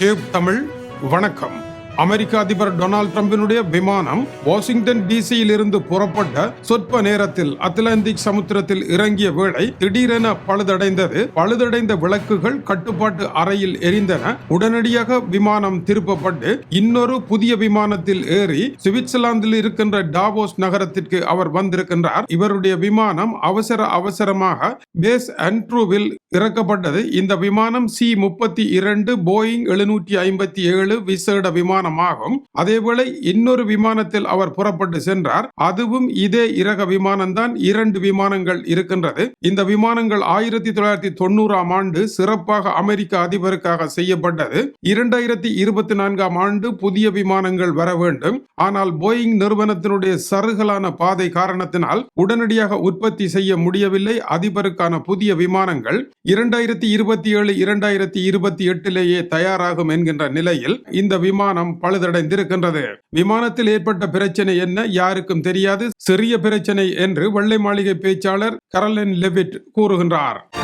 Tube Tamil வணக்கம். அமெரிக்க அதிபர் Donald ட்ரம்பினுடைய விமானம் வாஷிங்டன் டிசியில் இருந்து புறப்பட்ட சொற்ப நேரத்தில் அத்லாந்திக் சமுத்திரத்தில் இறங்கிய வேளை திடீரென பழுதடைந்தது. பழுதடைந்த விளக்குகள் கட்டுப்பாட்டு அறையில் எரிந்தன. உடனடியாக விமானம் திருப்பப்பட்டு இன்னொரு புதிய விமானத்தில் ஏறி சுவிட்சர்லாந்தில் இருக்கின்ற டாவோஸ் நகரத்திற்கு அவர் வந்திருக்கின்றார். இவருடைய விமானம் அவசர அவசரமாக பேஸ் அண்ட்ரூவில் இறக்கப்பட்டது. இந்த விமானம் சி முப்பத்தி இரண்டு போயிங் எழுநூற்றி ஐம்பத்தி ஏழு விசேட விமானம் விமானமாகும். அதேவேளை இன்னொரு விமானத்தில் அவர் புறப்பட்டு சென்றார். அதுவும் இதே இறக விமானம்தான் இரண்டு விமானங்கள் இருக்கின்றது. இந்த விமானங்கள் ஆயிரத்தி தொள்ளாயிரத்தி தொண்ணூறாம் ஆண்டு சிறப்பாக அமெரிக்க அதிபருக்காக செய்யப்பட்டது. இரண்டாயிரத்தி இருபத்தி நான்காம் ஆண்டு புதிய விமானங்கள் வர வேண்டும். ஆனால் போயிங் நிறுவனத்தினுடைய சருகலான பாதை காரணத்தினால் உடனடியாக உற்பத்தி செய்ய முடியவில்லை. அதிபருக்கான புதிய விமானங்கள் இரண்டாயிரத்தி இருபத்தி ஏழு இரண்டாயிரத்தி இருபத்தி எட்டிலேயே தயாராகும் என்கின்ற நிலையில் இந்த விமானம் பழுதடைந்திருக்கின்றது. விமானத்தில் ஏற்பட்ட பிரச்சனை என்ன யாருக்கும் தெரியாது. சிறிய பிரச்சனை என்று வெள்ளை மாளிகை பேச்சாளர் கரலின் லெவிட் கூறுகின்றார்.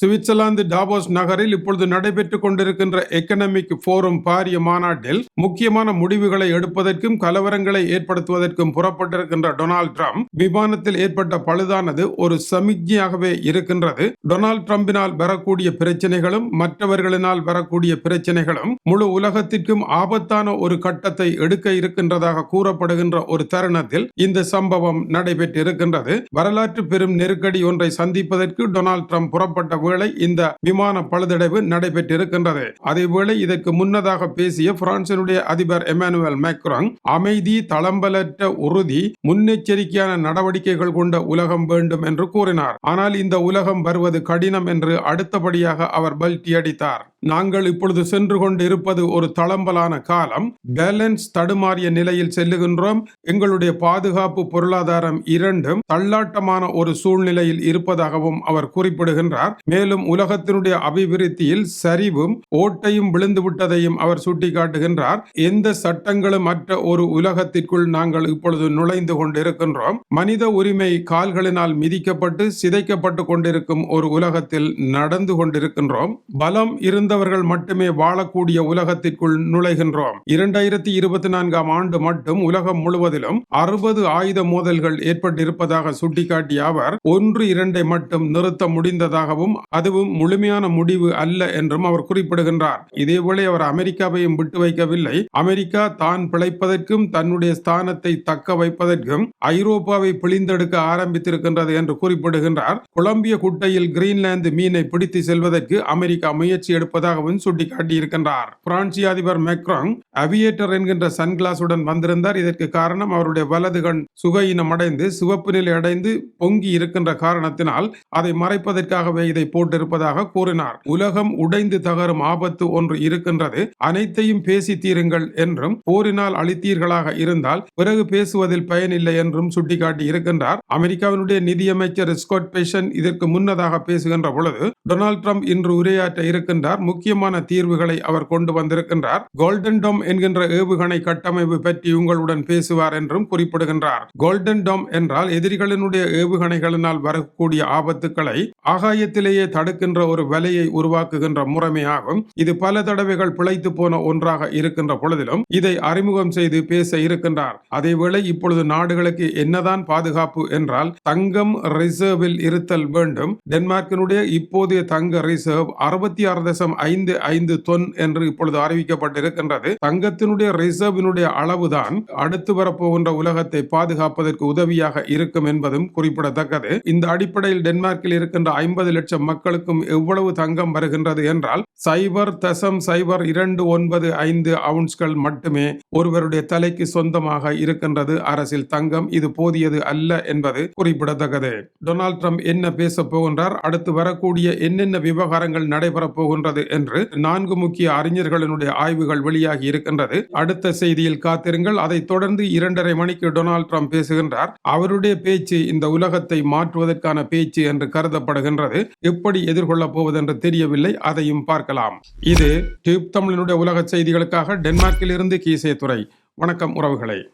சுவிட்சர்லாந்து டாவோஸ் நகரில் இப்பொழுது நடைபெற்றுக் கொண்டிருக்கின்ற எக்கனமிக் போரம் பாரிய மாநாட்டில் முக்கியமான முடிவுகளை எடுப்பதற்கும் கலவரங்களை ஏற்படுத்துவதற்கும் புறப்பட்டிருக்கின்ற டொனால்ட் ட்ரம்ப் விமானத்தில் ஏற்பட்ட பழுதானது ஒரு சமிக்ஞையாகவே இருக்கின்றது. டொனால்ட் ட்ரம்பினால் வரக்கூடிய பிரச்சனைகளும் மற்றவர்களினால் வரக்கூடிய பிரச்சனைகளும் முழு உலகத்திற்கும் ஆபத்தான ஒரு கட்டத்தை எடுக்க இருக்கின்றதாக கூறப்படுகின்ற ஒரு தருணத்தில் இந்த சம்பவம் நடைபெற்றிருக்கின்றது. வரலாற்று பெரும் நெருக்கடி ஒன்றை சந்திப்பதற்கு டொனால்ட் ட்ரம்ப் புறப்பட்ட வேளை இந்த விமான பழுதடைவு நடைபெற்றிருக்கின்றது. அதேவேளை இதற்கு முன்னதாக பேசிய பிரான்சினுடைய அதிபர் எமானுவேல் மேக்ராங் அமைதி தளம்பலற்ற உறுதி முன்னெச்சரிக்கையான நடவடிக்கைகள் கொண்ட உலகம் வேண்டும் என்று கூறினார். ஆனால் இந்த உலகம் வருவது கடினம் என்று அடுத்தபடியாக அவர் பல்டி அடித்தார். நாங்கள் இப்பொழுது சென்று கொண்டு இருப்பது ஒரு தளம்பலான காலம். பேலன்ஸ் தடுமாறிய நிலையில் செல்லுகின்றோம். எங்களுடைய பாதுகாப்பு பொருளாதாரம் இரண்டும் தள்ளாட்டமான ஒரு சூழ்நிலையில் இருப்பதாகவும் அவர் குறிப்பிடுகின்றார். மேலும் உலகத்தினுடைய அபிவிருத்தியில் சரிவும் ஓட்டையும் விழுந்துவிட்டதையும் அவர் சுட்டிக்காட்டுகின்றார். எந்த சட்டங்களும் அற்ற ஒரு உலகத்திற்குள் நாங்கள் இப்பொழுது நுழைந்து கொண்டிருக்கின்றோம். மனித உரிமை கால்களினால் மிதிக்கப்பட்டு சிதைக்கப்பட்டு கொண்டிருக்கும் ஒரு உலகத்தில் நடந்து கொண்டிருக்கின்றோம். பலம் இருந்த இருந்தவர்கள் மட்டுமே வாழக்கூடிய உலகத்திற்குள் நுழைகின்றோம். இரண்டாயிரத்தி இருபத்தி நான்காம் ஆண்டு மட்டும் உலகம் முழுவதிலும் அறுபது ஆயுத மோதல்கள் ஏற்பட்டிருப்பதாக சுட்டிக்காட்டிய அவர் ஒன்று இரண்டை மட்டும் நிறுத்த முடிந்ததாகவும் அதுவும் முழுமையான முடிவு அல்ல என்றும் அவர் குறிப்பிடுகின்றார். இதேபோல அவர் அமெரிக்காவையும் விட்டு வைக்கவில்லை. அமெரிக்கா தான் பிழைப்பதற்கும் தன்னுடைய ஸ்தானத்தை தக்க வைப்பதற்கும் ஐரோப்பாவை பிழிந்தெடுக்க ஆரம்பித்திருக்கின்றது என்று குறிப்பிடுகின்றார். கொலம்பிய குட்டையில் கிரீன்லாந்து மீனை பிடித்து செல்வதற்கு அமெரிக்கா முயற்சி இருப்பதாகவும் சுட்டிக்காட்டியிருக்கின்றார். பிரான்சிய அதிபர் மெக்ராங் அவியேட்டர் என்கின்ற சன்கிளாஸுடன் வந்திருந்தார். இதற்கு காரணம் அவருடைய வலது கண் சுகையினம் அடைந்து சிவப்பு நிலை அடைந்து பொங்கி இருக்கின்ற காரணத்தினால் அதை மறைப்பதற்காகவே இதை போட்டிருப்பதாக கூறினார். உலகம் உடைந்து தகரும் ஆபத்து ஒன்று இருக்கின்றது. அனைத்தையும் பேசி தீருங்கள் என்றும் போரினால் அளித்தீர்களாக இருந்தால் பிறகு பேசுவதில் பயனில்லை என்றும் சுட்டிக்காட்டி இருக்கின்றார் அமெரிக்காவினுடைய நிதியமைச்சர் ஸ்காட் பேஷன் இதற்கு முன்னதாக பேசுகின்ற பொழுது டொனால்ட் ட்ரம்ப் இன்று உரையாற்ற இருக்கின்றார். முக்கியமான தீர்வுகளை அவர் கொண்டு வந்திருக்கின்றார். கோல்டன் டோம் என்கின்ற ஏவுகணை கட்டமைப்பு பற்றி உங்களுடன் பேசுவார் என்றும் குறிப்பிடுகின்றார். கோல்டன் டோம் என்றால் எதிரிகளினுடைய ஏவுகணைகளினால் வரக்கூடிய ஆபத்துக்களை ஆகாயத்திலேயே தடுக்கின்ற ஒரு வலையை உருவாக்குகின்ற முறைமையாகும். இது பல தடவைகள் பிழைத்து போன ஒன்றாக இருக்கின்ற பொழுதிலும் இதை அறிமுகம் செய்து பேச இருக்கின்றார். அதேவேளை இப்பொழுது நாடுகளுக்கு என்னதான் பாதுகாப்பு என்றால் தங்கம் ரிசர்வில் இருத்தல் வேண்டும். டென்மார்க்கினுடைய இப்போதைய தங்க ரிசர்வ் அறுபத்தி ஆறு தசம் ஐந்து ஐந்து தொன் என்று இப்பொழுது அறிவிக்கப்பட்டிருக்கின்றது. தங்கத்தினுடைய ரிசர்வினுடைய அளவுதான் அடுத்து வரப்போகின்ற உலகத்தை பாதுகாப்பதற்கு உதவியாக இருக்கும் என்பதும் குறிப்பிடத்தக்கது. இந்த அடிப்படையில் டென்மார்க்கில் இருக்கின்ற ஐம்பது லட்சம் மக்களுக்கும் எவ்வளவு தங்கம் வருகின்றது என்றால் சைபர் தசம் சைபர் இரண்டு ஒன்பது ஐந்து அவுன்ஸ்கள் மட்டுமே ஒருவருடைய தலைக்கு சொந்தமாக இருக்கின்றது. அரசில் தங்கம் இது போதியது அல்ல என்பது குறிப்பிடத்தக்கது. டொனால்ட் ட்ரம்ப் என்ன பேச போகின்றார்? அடுத்து வரக்கூடிய என்னென்ன விவகாரங்கள் நடைபெறப் போகின்றது என்று நான்கு முக்கிய அறிஞர்களினுடைய ஆய்வுகள் வெளியாகி இருக்கின்றது. அடுத்த செய்தியில் காத்திருங்கள். அதைத் தொடர்ந்து இரண்டரை மணிக்கு டொனால்ட் ட்ரம்ப் பேசுகின்றார். அவருடைய பேச்சு இந்த உலகத்தை மாற்றுவதற்கான பேச்சு என்று கருதப்படுகின்றது. எப்படி எதிர்கொள்ளப் போவது என்று தெரியவில்லை. அதையும் பார்க்கலாம். இது டியூப் தமிழனுடைய உலக செய்திகளுக்காக டென்மார்க்கில் இருந்து கீசே துறை வணக்கம் உறவுகளை.